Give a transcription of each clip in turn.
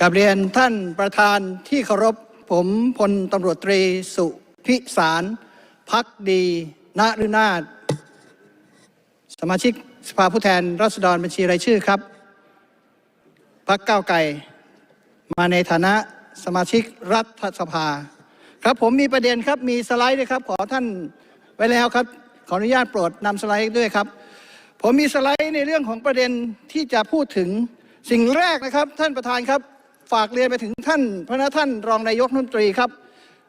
กับเรียนท่านประธานที่เคารพ ผมพลตำรวจตรีสุพิสารพักดีณฤนาถสมาชิกสภาผู้แทนราษฎรบัญชีรายชื่อครับพักก้าวไก่มาในฐานะสมาชิกรัฐสภา ครับผมมีประเด็นครับมีสไลด์ด้วยครับ ขอท่านไว้แล้วครับ ขออนุญาตโปรดนำสไลด์ด้วยครับ ผมมีสไลด์ในเรื่องของประเด็นที่จะพูดถึงสิ่งแรกนะครับ ท่านประธานครับ ฝากเรียนไปถึงท่านพระนท่านรองนายกรัฐมนตรีครับ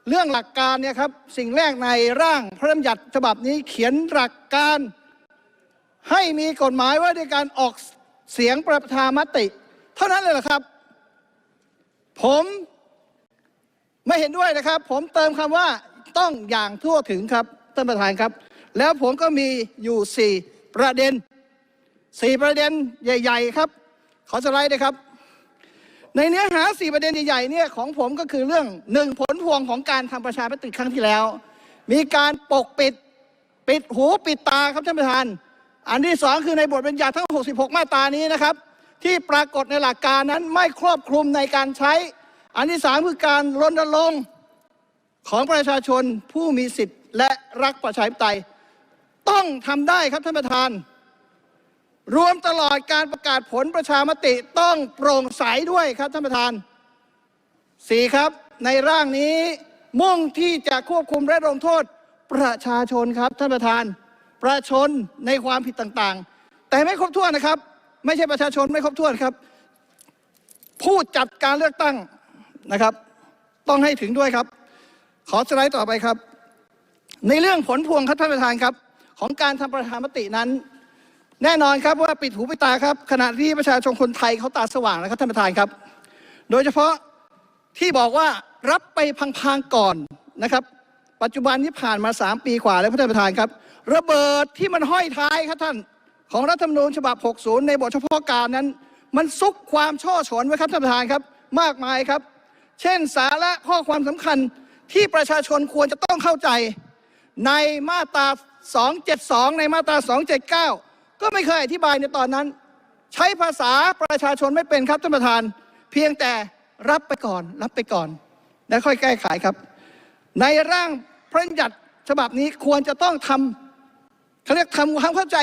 เรื่องหลักการเนี่ยครับสิ่งแรกในร่างพระราชบัญญัติฉบับนี้เขียนหลักการ ให้มีกฎหมายว่าด้วยการออกเสียงประชามติ เท่านั้นเลยเหรอครับ ผมไม่เห็นด้วยนะครับ ผมเติมคำว่าต้องอย่างทั่วถึงครับท่านประธานครับ แล้วผมก็มีอยู่สี่ประเด็นสี่ประเด็นใหญ่ ๆ ครับ ขอสไลด์ด้วยครับ ในเนื้อหาสี่ประเด็นใหญ่ๆเนี่ยของผมก็คือเรื่องหนึ่งผลพวงของการทำประชามติครั้งที่แล้ว มีการปกปิดปิดหูปิดตาครับท่านประธาน อันที่สองคือในบทบัญญัติทั้ง 66 มาตรานี้นะครับ ที่ปรากฏในหลักการนั้นไม่ครอบคลุมในการใช้ อันที่สามคือการรณรงค์ของประชาชนผู้มีสิทธิ์และรักประชาธิปไตย ต้องทำได้ครับท่านประธาน รวมตลอดการประกาศผลประชามติต้องโปร่งใสด้วยครับท่านประธานสี่ครับ ในร่างนี้มุ่งที่จะควบคุมและลงโทษประชาชนครับท่านประธาน ประชาชนในความผิดต่างๆ แต่ไม่ครบถ้วนนะครับ ไม่ใช่ประชาชนไม่ครบถ้วนครับ ผู้จัดการเลือกตั้งนะครับ ต้องให้ถึงด้วยครับ ขอสไลด์ต่อไปครับ ในเรื่องผลพวงครับท่านประธานครับ ของการทำประชามตินั้น แน่นอนครับว่าปิดหูปิดตาครับขณะที่ประชาชนคนไทยเขาตาสว่างนะครับท่านประธานครับ โดยเฉพาะที่บอกว่ารับไปพังๆก่อนนะครับ ปัจจุบันที่ผ่านมา 3 ปีกว่าแล้วท่านประธานครับ ระเบิดที่มันห้อยท้ายครับท่านของรัฐธรรมนูญฉบับ 60 ในบทเฉพาะการนั้น มันซุกความช่อฉนไว้ครับท่านประธานครับ มากมายครับ เช่นสาระข้อความสำคัญที่ประชาชนควรจะต้องเข้าใจ ในมาตรา 272 ในมาตรา 279 ก็ไม่เคยอธิบายในตอนนั้น ใช้ภาษาประชาชนไม่เป็นครับท่านประธาน เพียงแต่รับไปก่อน รับไปก่อน แล้วค่อยแก้ไขครับ ในร่างพระราชบัญญัติฉบับนี้ควรจะต้องทำเขาเรียกทำความเข้าใจ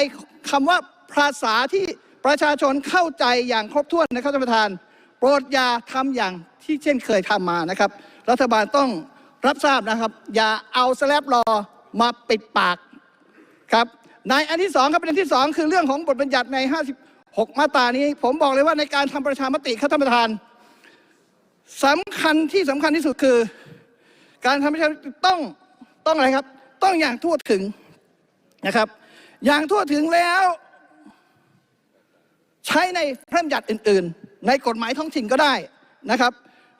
คำว่าภาษาที่ประชาชนเข้าใจอย่างครบถ้วนนะครับท่านประธาน โปรดอย่าทำอย่างที่เช่นเคยทำมานะครับ รัฐบาลต้องรับทราบนะครับ อย่าเอาสแลบรอมาปิดปากครับ ในอันที่สองครับประเด็นที่สองคือเรื่องของบทบัญญัติใน 56 มาตรานี้ ผมบอกเลยว่าในการทำประชามติครับท่านประธานสำคัญที่สำคัญที่สุดคือ การทำประชามติต้องต้องอะไรครับ ต้องอย่างทั่วถึงนะครับ อย่างทั่วถึงแล้ว ใช้ในพระบัญญัติอื่น ๆ ในกฎหมายท้องถิ่นก็ได้นะครับ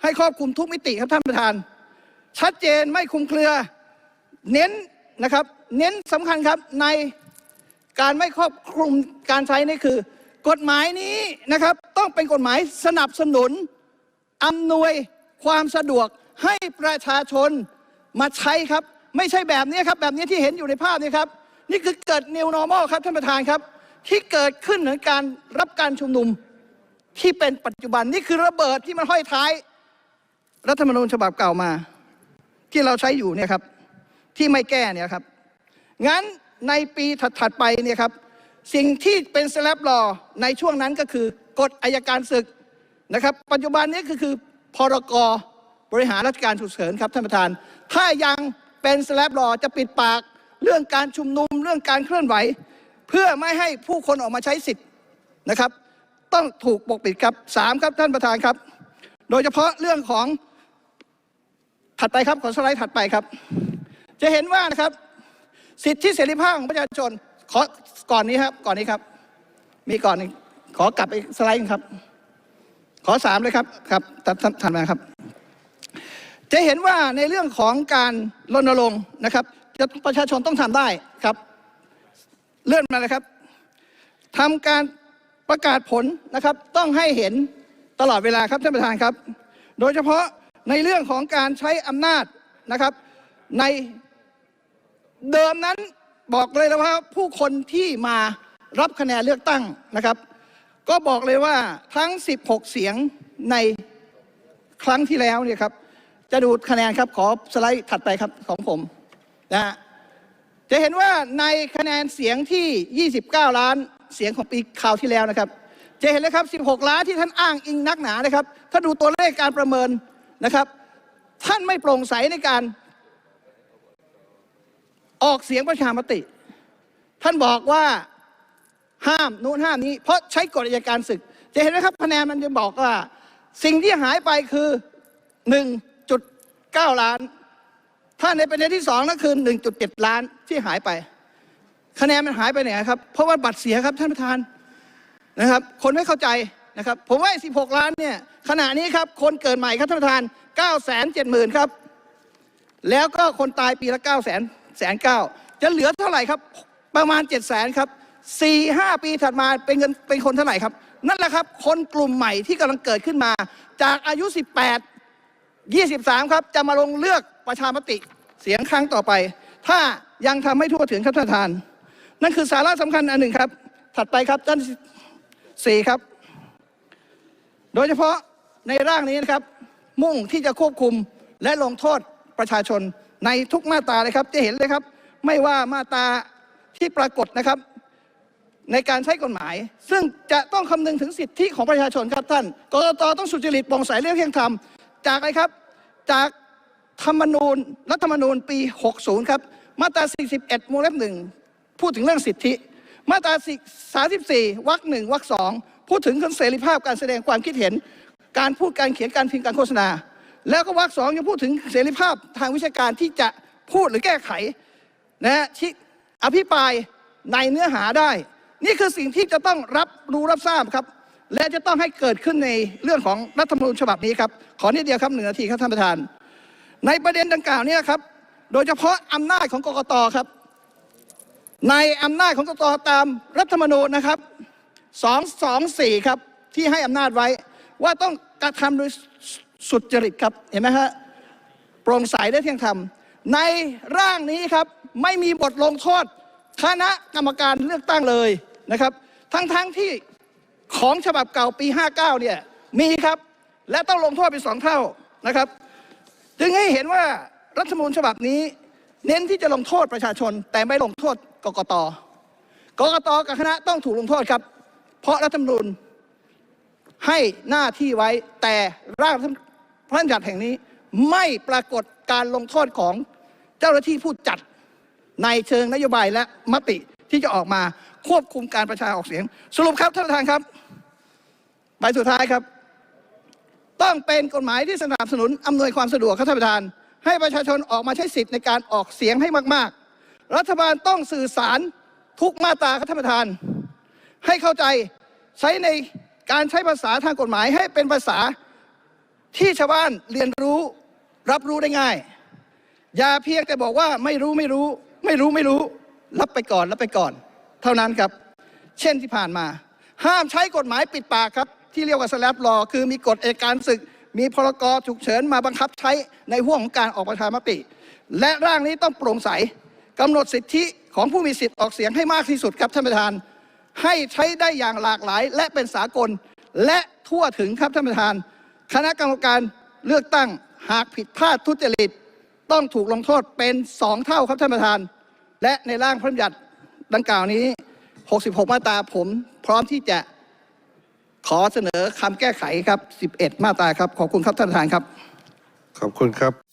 ให้ครอบคลุมทุกมิติครับท่านประธาน ชัดเจนไม่คุมเครือ เน้นนะครับ เน้นสำคัญครับใน การไม่ครอบคลุมการใช้นี่คือ กฎหมายนี้นะครับ ต้องเป็นกฎหมายสนับสนุนอำนวยความสะดวกให้ประชาชนมาใช้ครับ ไม่ใช่แบบนี้ครับ แบบนี้ที่เห็นอยู่ในภาพนี้ครับ นี่คือเกิด new normal ครับท่านประธานครับ ที่เกิดขึ้นในการรับการชุมนุมที่เป็นปัจจุบันนี่คือระเบิดที่มันห้อยท้าย รัฐธรรมนูญฉบับเก่ามา ที่เราใช้อยู่เนี่ยครับ ที่ไม่แก้เนี่ยครับงั้น ในปีถัดๆไปเนี่ยครับสิ่งที่เป็นสแลบลอในช่วงนั้นก็คือกฎอายการศึกนะครับ ปัจจุบันนี้ก็คือพรกบริหารราชการฉุกเฉินครับท่านประธาน ถ้ายังเป็นสแลบลอจะปิดปากเรื่องการชุมนุมเรื่องการเคลื่อนไหว เพื่อไม่ให้ผู้คนออกมาใช้สิทธิ์นะครับ ต้องถูกปกปิดครับสามครับท่านประธานครับ โดยเฉพาะเรื่องของถัดไปครับขอสไลด์ถัดไปครับ จะเห็นว่านะครับ สิทธิเสรีภาพของประชาชนขอก่อนนี้ครับ ก่อนนี้ครับ มีก่อนนี้ขอกลับไปสไลด์ครับ ขอสามเลยครับครับถัดถัดมาครับ จะเห็นว่าในเรื่องของการรณรงค์นะครับจะประชาชนต้องทำได้ครับ เลื่อนมาเลยครับทำการประกาศผลนะครับ ต้องให้เห็นตลอดเวลาครับท่านประธานครับ โดยเฉพาะในเรื่องของการใช้อำนาจนะครับ ใน เดิมนั้นบอกเลยนะว่าผู้คนที่มารับคะแนนเลือกตั้งนะครับ ก็บอกเลยว่าทั้ง 16 เสียงในครั้งที่แล้วเนี่ยครับ จะดูคะแนนครับขอสไลด์ถัดไปครับของผมนะฮะจะเห็นว่าในคะแนนเสียงที่ 29 ล้านเสียงของปีคราวที่แล้วนะครับ จะเห็นเลยครับ 16 ล้านที่ท่านอ้างอิงนักหนานะครับ ถ้าดูตัวเลขการประเมินนะครับ ท่านไม่โปร่งใสในการ ออกเสียงประชามติ ท่านบอกว่าห้ามนู้นห้ามนี้ เพราะใช้กฎอัยการศึก จะเห็นไหมครับคะแนนมันจะบอกว่า สิ่งที่หายไปคือ 1.9 ล้าน ถ้าในประเด็นที่สองนั่นคือ 1.7 ล้านที่หายไป คะแนนมันหายไปไหนครับ เพราะว่าบัตรเสียครับท่านประธานนะครับ คนไม่เข้าใจนะครับ ผมว่าไอ้16 ล้านเนี่ยขณะนี้ครับ คนเกิดใหม่ครับท่านประธาน 9 7 0 0 0 0 ครับ แล้วก็คนตายปีละ 9 0 0 0 0 0 แสนเก้าจะเหลือเท่าไหร่ครับ ประมาณ7 0 0 0 0 0ครับสี่ห้าปีถัดมาเป็นเงินเป็นคนเท่าไหร่ครับ นั่นแหละครับคนกลุ่มใหม่ที่กำลังเกิดขึ้นมา จากอายุ 18 23 ครับ จะมาลงเลือกประชามติเสียงครั้งต่อไป ถ้ายังทำให้ทั่วถึงครับท่านประธาน นั่นคือสาระสำคัญอันหนึ่งครับ ถัดไปครับท่านสี่ครับ โดยเฉพาะในร่างนี้นะครับ มุ่งที่จะควบคุมและลงโทษประชาชน ในทุกมาตราเลยครับจะเห็นเลยครับ ไม่ว่ามาตราที่ปรากฏนะครับ ในการใช้กฎหมาย ซึ่งจะต้องคำนึงถึงสิทธิของประชาชนครับท่านกรกตต้องสุจริตโปร่งใสเรียบเที่ยงธรรมจากอะไรครับ จากธรรมนูญรัฐธรรมนูญปี 60 ครับ มาตรา 41วงเล็บหนึ่งพูดถึงเรื่องสิทธิ มาตรา 34วรรคหนึ่งวรรคสองพูดถึงเรื่องเสรีภาพการแสดงความคิดเห็น การพูดการเขียนการพิมพ์การโฆษณา แล้วก็วรรคสองยังพูดถึงเสรีภาพทางวิชาการที่จะพูดหรือแก้ไขนะฮะที่อภิปรายในเนื้อหาได้ นี่คือสิ่งที่จะต้องรับรู้รับทราบครับ และจะต้องให้เกิดขึ้นในเรื่องของรัฐธรรมนูญฉบับนี้ครับ ขอนิดเดียวครับหนึ่งนาทีครับท่านประธาน ในประเด็นดังกล่าวเนี่ยครับ โดยเฉพาะอำนาจของกกตครับ ในอำนาจของกกตตามรัฐธรรมนูญนะครับ224 ครับที่ให้อำนาจไว้ว่าต้องกระทำโดย สุดจริตครับเห็นไหมฮะโปร่งใสได้เที่ยงธรรม ในร่างนี้ครับไม่มีบทลงโทษคณะกรรมการเลือกตั้งเลยนะครับ ทั้งๆทที่ของฉบับเก่าปี 59 เนี่ยมีครับ และต้องลงโทษเป็นสองเท่านะครับ จึงให้เห็นว่ารัฐธรรมนูญฉบับนี้ เน้นที่จะลงโทษประชาชน แต่ไม่ลงโทษกกตกกตกับคณะต้องถูกลงโทษครับ เพราะรัฐธรรมนูญให้หน้าที่ไว้แต่ร่าง พระราชบัญญัติแห่งนี้ไม่ปรากฏการลงโทษของเจ้าหน้าที่ผู้จัดในเชิงนโยบายและมติที่จะออกมาควบคุมการประชาออกเสียง สรุปครับท่านประธานครับใบสุดท้ายครับ ต้องเป็นกฎหมายที่สนับสนุนอำนวยความสะดวกครับท่านประธาน ให้ประชาชนออกมาใช้สิทธิ์ในการออกเสียงให้มาก ๆ รัฐบาลต้องสื่อสารทุกมาตราครับท่านประธาน ให้เข้าใจใช้ในการใช้ภาษาทางกฎหมายให้เป็นภาษา ที่ชาวบ้านเรียนรู้รับรู้ได้ง่าย อย่าเพียงแต่บอกว่าไม่รู้ไม่รู้ ไม่รู้ไม่รู้ รับไปก่อนรับไปก่อน เท่านั้นครับ เช่นที่ผ่านมา ห้ามใช้กฎหมายปิดปากครับ ที่เรียกว่าสแลปลอคือมีกฎเอกการศึก มีพรกฉุกเฉินมาบังคับใช้ในห่วงของการออกประชามติ และร่างนี้ต้องโปร่งใสกำหนดสิทธิของผู้มีสิทธิ์ออกเสียงให้มากที่สุดครับท่านประธาน ให้ใช้ได้อย่างหลากหลาย และเป็นสากล และทั่วถึงครับท่านประธาน คณะกรรมการเลือกตั้งหากผิดพลาดทุจริต ต้องถูกลงโทษเป็นสองเท่าครับท่านประธาน และในร่างพระบัญญัติดังกล่าวนี้ 66 มาตราผม พร้อมที่จะขอเสนอคำแก้ไขครับ 11 มาตราครับ ขอบคุณครับท่านประธานครับ ขอบคุณครับ